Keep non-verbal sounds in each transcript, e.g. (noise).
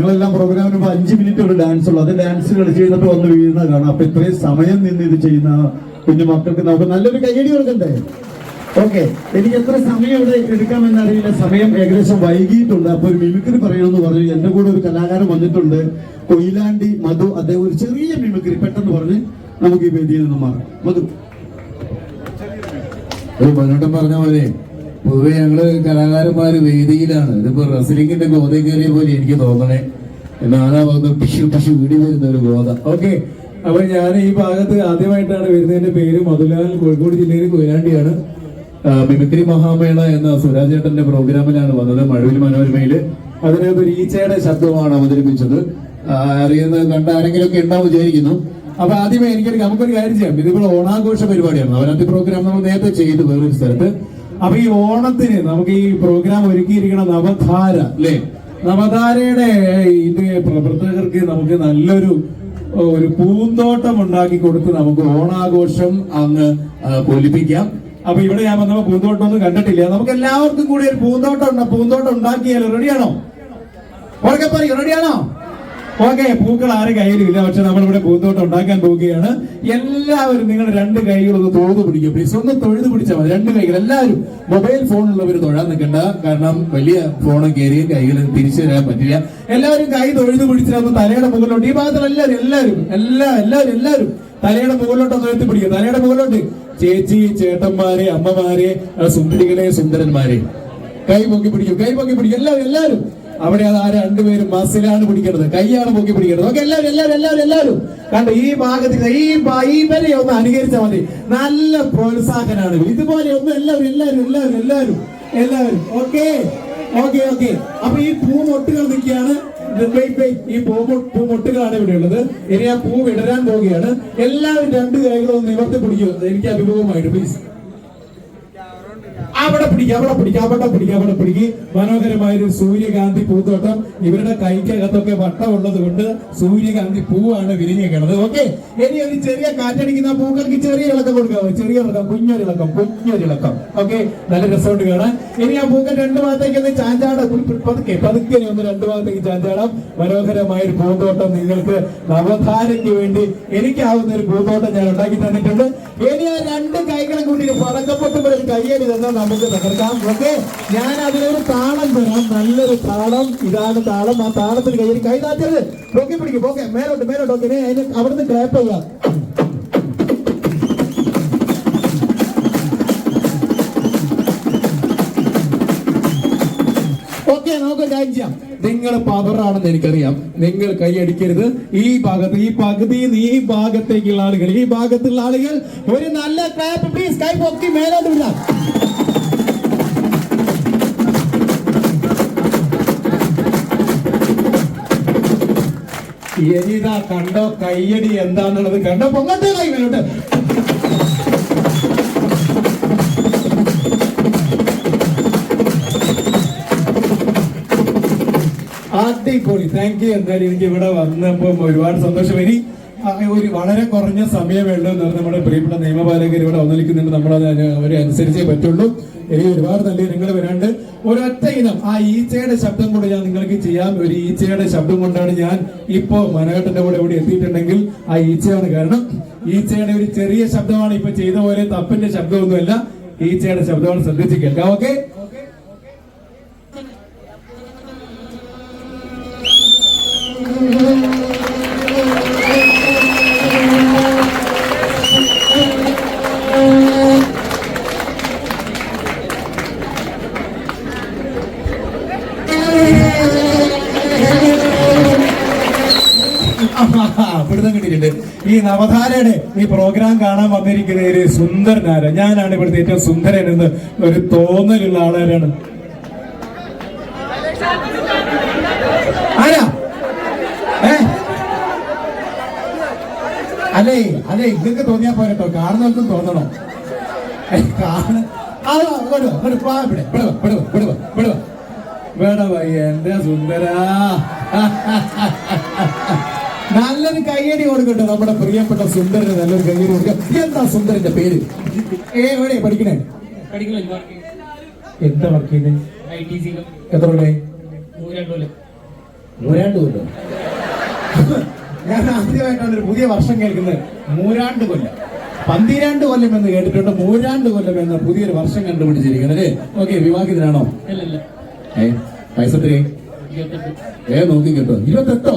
ഞങ്ങളെല്ലാം പ്രോഗ്രാമിന് മുമ്പ് അഞ്ച് മിനിറ്റ് ഒരു ഡാൻസ് ഉള്ളു. അത് ഡാൻസ് കളിച്ച് കഴിഞ്ഞിട്ട് വന്ന് വീഴുന്ന കാണാം. അപ്പൊ ഇത്രയും സമയം നിന്ന് ഇത് ചെയ്യുന്ന കുഞ്ഞു മക്കൾക്ക് നമുക്ക് നല്ലൊരു കൈയടി കൊടുക്കണ്ടേ? ഓക്കെ എനിക്ക് എത്ര സമയം ഇവിടെ എടുക്കാമെന്ന് അറിയില്ല. സമയം ഏകദേശം വൈകിയിട്ടുണ്ട്. അപ്പൊ ഒരു മിമിക്രി പറയണമെന്ന് പറഞ്ഞു. എന്റെ കൂടെ ഒരു കലാകാരൻ വന്നിട്ടുണ്ട്. കൊയിലാണ്ടി മധു. അദ്ദേഹം ഒരു ചെറിയ മിമിക്രി പെട്ടെന്ന് പറഞ്ഞ് നമുക്ക് ഈ വേദിയിൽ നിന്ന് മാറാം. മധു. ഒരു പതിനെട്ടം പറഞ്ഞ പോലെ പൊതുവെ ഞങ്ങൾ കലാകാരന്മാര് വേദിയിലാണ്. ഇതിപ്പോ റസ്ലിംഗിന്റെ ഗോത കയറിയ പോലെ എനിക്ക് തോന്നണേ. നാലാ വന്ന് ടിഷ്യൂ ടിഷ്യൂ വീടി വരുന്ന ഒരു ഗോത ഓക്കെ. അപ്പൊ ഞാൻ ഈ ഭാഗത്ത് ആദ്യമായിട്ടാണ് വരുന്നതിന്റെ പേര് മധുലാൽ കോഴിക്കോട് ജില്ലയിൽ കൊയിലാണ്ടിയാണ്. മിമിക്രി മഹാമേള എന്ന സുരാജേട്ടന്റെ പ്രോഗ്രാമിലാണ് വന്നത് മഴവിൽ മനോരമയിൽ. അതിനകത്ത് ഒരു ഈച്ചയുടെ ശബ്ദമാണ് അവതരിപ്പിച്ചത്. അറിയുന്ന കണ്ട ആരെങ്കിലും ഒക്കെ ഉണ്ടാവും വിചാരിക്കുന്നു. അപ്പൊ ആദ്യമേ എനിക്കൊരു നമുക്കൊരു കാര്യം ചെയ്യാം. ഇതിപ്പോൾ ഓണാഘോഷ പരിപാടിയാണ്. നവരാത്രി പ്രോഗ്രാം നമ്മൾ നേരത്തെ ചെയ്തു വേറൊരു സ്ഥലത്ത്. അപ്പൊ ഈ ഓണത്തിന് നമുക്ക് ഈ പ്രോഗ്രാം ഒരുക്കിയിരിക്കുന്ന നവധാര അല്ലേ? നവധാരയുടെ ഇത് പ്രവർത്തകർക്ക് നമുക്ക് നല്ലൊരു ഒരു പൂന്തോട്ടം ഉണ്ടാക്കി കൊടുത്ത് നമുക്ക് ഓണാഘോഷം അങ്ങ് പൊലിപ്പിക്കാം അപ്പൊ ഇവിടെ ഞാൻ വന്നപ്പോ പൂന്തോട്ടം ഒന്നും കണ്ടിട്ടില്ല. നമുക്ക് എല്ലാവർക്കും കൂടി ഒരു പൂന്തോട്ടം പൂന്തോട്ടം ഉണ്ടാക്കിയാലോ? റെഡിയാണോ ഉറക്കെ പറയൂ റെഡിയാണോ ഓക്കെ പൂക്കൾ ആരും കയ്യിലില്ല. പക്ഷെ നമ്മളിവിടെ പൂന്തോട്ടം ഉണ്ടാക്കാൻ പോവുകയാണ്. എല്ലാവരും നിങ്ങൾ രണ്ട് കൈകളൊന്ന് തൊഴുതു പിടിക്കും. പ്ലീസ് ഒന്ന് തൊഴുതു പിടിച്ചാൽ മതി. രണ്ട് കൈകൾ. എല്ലാവരും മൊബൈൽ ഫോണുള്ളവർ തൊഴാൻ നിൽക്കണ്ട. കാരണം വലിയ ഫോണും കയറിയും കൈകളും തിരിച്ചു തരാൻ പറ്റില്ല. എല്ലാവരും കൈ തൊഴുതു പിടിച്ചിട്ട് തലയുടെ മുകളിലോട്ട്. ഈ ഭാഗത്തുള്ള എല്ലാവരും എല്ലാവരും എല്ലാ എല്ലാവരും എല്ലാവരും തലയുടെ മുകളിലോട്ട് ഒന്ന് ഉയർത്തി പിടിക്കുക തലയുടെ മുകളിലോട്ട്. ചേച്ചി ചേട്ടന്മാരെ അമ്മമാരെ സുന്ദരികളെ സുന്ദരന്മാരെ. കൈ പൊക്കി പിടിക്കും. കൈ പൊക്കി പിടിക്കും. എല്ലാവരും എല്ലാവരും. അവിടെ അത് ആ രണ്ടുപേരും മസിലാണ് പിടിക്കേണ്ടത്. കൈയാണ് പൊക്കി പിടിക്കേണ്ടത്. ഓക്കെ എല്ലാവരും എല്ലാവരും എല്ലാവരും എല്ലാവരും. കണ്ടോ ഈ ഭാഗത്തിൽ ഈ ഈ വരെ ഒന്ന് അനുകരിച്ചാൽ മതി. നല്ല പ്രോത്സാഹനാണ്. ഇതുപോലെ ഒന്ന് എല്ലാവരും എല്ലാവരും എല്ലാവരും എല്ലാവരും എല്ലാവരും. Okay okay okay. അപ്പൊ ഈ പൂമൊട്ടുകൾ നിൽക്കുകയാണ്. ഈ പൂമൊ- പൂമൊട്ടുകളാണ് ഇവിടെ ഉള്ളത്. ഇനി ആ പൂ വിടരാൻ പോവുകയാണ്. എല്ലാവരും രണ്ട് കൈകളും നിവർത്തി പിടിക്കുക എനിക്ക് അഭിമുഖമായിട്ട് പ്ലീസ് അവിടെ പിടിക്കുക അവിടെ പിടിക്കുക അവിടെ പിടിക്കുക അവിടെ പിടിക്കുക മനോഹരമായ ഒരു സൂര്യകാന്തി പൂത്തോട്ടം ഇവരുടെ കൈക്കകത്തൊക്കെ വട്ടമുള്ളത് കൊണ്ട് സൂര്യകാന്തി പൂവാണ് വിരിഞ്ഞേക്കണത് ഓക്കെ ഇനി ഒരു ചെറിയ കാറ്റടിക്കുന്ന പൂക്കൾക്ക് ചെറിയ ഇളക്കം കൊടുക്കുക ചെറിയ ഇളക്കം കുഞ്ഞൊരിളക്കം കുഞ്ഞൊരിളക്കം ഓക്കെ നല്ല രസമുണ്ട് കാണാൻ. ഇനി ആ പൂക്കൾ രണ്ടു ഭാഗത്തേക്ക് ഒന്ന് ചാഞ്ചാട. പതുക്കെ പതുക്കെ ഒന്ന് രണ്ടു ഭാഗത്തേക്ക് ചാഞ്ചാടാം. മനോഹരമായ ഒരു പൂന്തോട്ടം നിങ്ങൾക്ക് നവധാരയ്ക്ക് വേണ്ടി എനിക്കാവുന്ന ഒരു പൂന്തോട്ടം ഞാൻ ഉണ്ടാക്കി തന്നിട്ടുണ്ട്. ഇനി ആ രണ്ട് കൈകളും കൂടി പറക്കപ്പെട്ടുമ്പോൾ ഒരു കയ്യടി തന്നാൽ നമുക്ക് തകർക്കാം. ഓക്കെ ഞാൻ അതിനൊരു താളം തരാം. നല്ലൊരു താളം. ഇതാണ് താളം. ആ താളത്തിന് കയ്യിൽ കൈ താറ്റരുത് പിടിക്കും. ഓക്കെ മേലോട്ട് മേലോട്ട്. ഓക്കെ അതിന് അവിടുന്ന് ക്ലാപ്പ് ചെയ്യാം. ഓക്കെ നമുക്ക് കാര്യം ചെയ്യാം. നിങ്ങൾ പവറാണെന്ന് എനിക്കറിയാം. നിങ്ങൾ കൈയടിക്കരുത് ഈ ഭാഗത്ത് ഈ പകുതി ഈ ഭാഗത്തേക്കുള്ള ആളുകൾ. ഈ ഭാഗത്തുള്ള ആളുകൾ ഒരു നല്ല ക്ലാപ്പ് പ്ലീസ് കൈ പൊക്കി മേലോട്ട് വിടാം. ഇനിതാ കണ്ടോ കയ്യടി എന്താന്നുള്ളത്? കണ്ടോ? പൊങ്ങട്ടെ കൈവിലോട്ട്. അടിപൊളി. താങ്ക് യു എന്തായാലും എനിക്ക് ഇവിടെ വന്നപ്പോൾ ഒരുപാട് സന്തോഷം. ഇനി ഒരു വളരെ കുറഞ്ഞ സമയം പറഞ്ഞ് നമ്മുടെ പ്രിയപ്പെട്ട നിയമപാലകർ ഇവിടെ വന്നിരിക്കുന്നുണ്ട്. നമ്മൾ അവരെ അനുസരിച്ചേ പറ്റുള്ളൂ. ഇനി ഒരുപാട് നല്ല നിങ്ങൾ വരാണ്ട്. ഒരൊറ്റ ഇനം ആ ഈച്ചയുടെ ശബ്ദം കൂടെ ഞാൻ നിങ്ങൾക്ക് ചെയ്യാം. ഒരു ഈച്ചയുടെ ശബ്ദം കൊണ്ടാണ് ഞാൻ ഇപ്പോ മനഘട്ടന്റെ കൂടെ ഇവിടെ എത്തിയിട്ടുണ്ടെങ്കിൽ ആ ഈച്ചയാണ് കാരണം. ഈച്ചയുടെ ഒരു ചെറിയ ശബ്ദമാണ് ഇപ്പൊ ചെയ്ത പോലെ തപ്പിന്റെ ശബ്ദമൊന്നുമല്ല. ഈച്ചയുടെ ശബ്ദമാണ് ശ്രദ്ധിച്ച് കേൾക്കാം ഓക്കെ? പിടുത്തം ഈ നവധാരയുടെ ഈ പ്രോഗ്രാം കാണാൻ വന്നിരിക്കുന്ന ഒരു സുന്ദരനാര. ഞാനാണ് ഇവിടുത്തെ ഏറ്റവും സുന്ദരൻ എന്ന് ഒരു തോന്നലുള്ള ആളാരാണ്. ആരാ? ഏ? അല്ലേ അല്ലേ ഇതൊക്കെ തോന്നിയാ പോരട്ടോ കാണുന്നവർക്കും തോന്നണം. ഏ, കാണ ആ, ഇങ്ങോട്ട് വാ, ഇങ്ങോട്ട് വാ ഇവിടെ, ഇവിടെ വാ, ഇവിടെ വാ, ഇവിടെ വാ, ഇവിടെ വാ. ഇവിടെ വാ, എന്റെ സുന്ദരാ. (laughs) നല്ലൊരു കയ്യടി കൊടുക്കട്ടെ നമ്മുടെ പ്രിയപ്പെട്ട സുന്ദരന് നല്ലൊരു കയ്യടി കൊടുക്കുക എന്താ സുന്ദരന്റെ പേര്? ഏടെ എവിടെ പഠിക്കണേ? എന്താ വർക്ക് ചെയ്യുന്നത് എത്ര കൊല്ലേ? മൂരാണ്ട് കൊല്ലം ഞാൻ ആദ്യമായിട്ടാണ് ഒരു പുതിയ വർഷം കേൾക്കുന്നത്. മൂരാണ്ട് കൊല്ലം. പന്തിരാണ്ട് കൊല്ലം എന്ന് കേട്ടിട്ടുണ്ട്. മൂരാണ്ട് കൊല്ലം എന്ന പുതിയൊരു വർഷം കണ്ടുപിടിച്ചിരിക്കുന്നത് അല്ലേ? ഓക്കെ വിവാഹിതനാണോ? ഏ പൈസ ഏ നോക്കി കേട്ടോ ഇരുപത്തെട്ടോ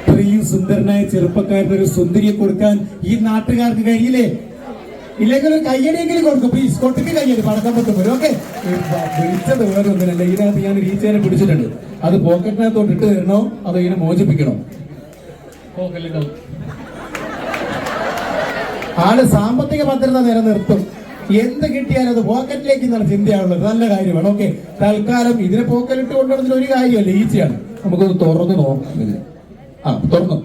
ഇത്രയും സുന്ദരനായ ചെറുപ്പക്കാരന് ഒരു സുന്ദരിയെ കൊടുക്കാൻ ഈ നാട്ടുകാർക്ക് കഴിയില്ലേ? ഇല്ലെങ്കിൽ കയ്യടിയെങ്കിലും കൊടുക്കും. പ്ലീസ് കൊട്ടിക്ക് കയ്യടി പടക്കം പൊട്ടും. വരും. ഓക്കെ. വിളിച്ചത് വേറെ ഒന്നിനല്ല. ഇതിനകത്ത് ഞാൻ റീച്ചേനെ പിടിച്ചിട്ടുണ്ട്. അത് പോക്കറ്റിനകത്തോട്ട് ഇട്ട് തരണോ? അതോ ഇതിനെ മോചിപ്പിക്കണോ? ആൾ സാമ്പത്തിക ഭദ്രത നിലനിർത്തും. എന്ത് കിട്ടിയാലും അത് പോക്കറ്റിലേക്ക് എന്നുള്ള ചിന്തയാണുള്ളത്. നല്ല കാര്യമാണ്. ഓക്കെ. തൽക്കാലം ഇതിനെ പോക്കലിട്ട് കൊണ്ടുവന്നതിന് ഒരു കാര്യമല്ല. ഈച്ചയാണ് നമുക്കൊന്ന് തുറന്ന് നോക്കാം ആ തുറന്നു.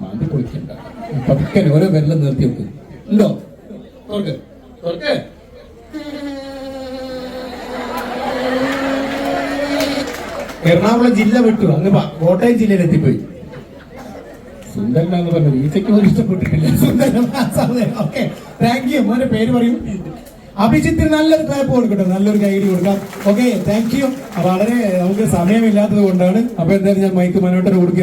മാന്തി കുളിക്കണ്ട പതുക്കനെ ഓരോ വെള്ളം നിർത്തി വെക്കും. ഉണ്ടോ? എറണാകുളം ജില്ല വിട്ടു. അങ്ങ് കോട്ടയം ജില്ലയിൽ എത്തിപ്പോയി. സുന്ദരനാന്ന് പറഞ്ഞു ഈച്ചയ്ക്ക് പോലും ഇഷ്ടപ്പെട്ടിട്ടില്ല. സുന്ദരൻ ഓക്കെ. താങ്ക് യു മോനെ പേര് പറയും. അഭിജിത്തിന് നല്ലൊരു ക്ലാപ്പ് കൊടുക്കട്ടെ. നല്ലൊരു കൈഡി കൊടുക്കാം. ഓക്കെ താങ്ക് യു വളരെ നമുക്ക് സമയമില്ലാത്തത് കൊണ്ടാണ്. അപ്പൊ എന്തായാലും ഞാൻ മൈക്ക് മനോട്ടർ കൊടുക്കുകയാണ്.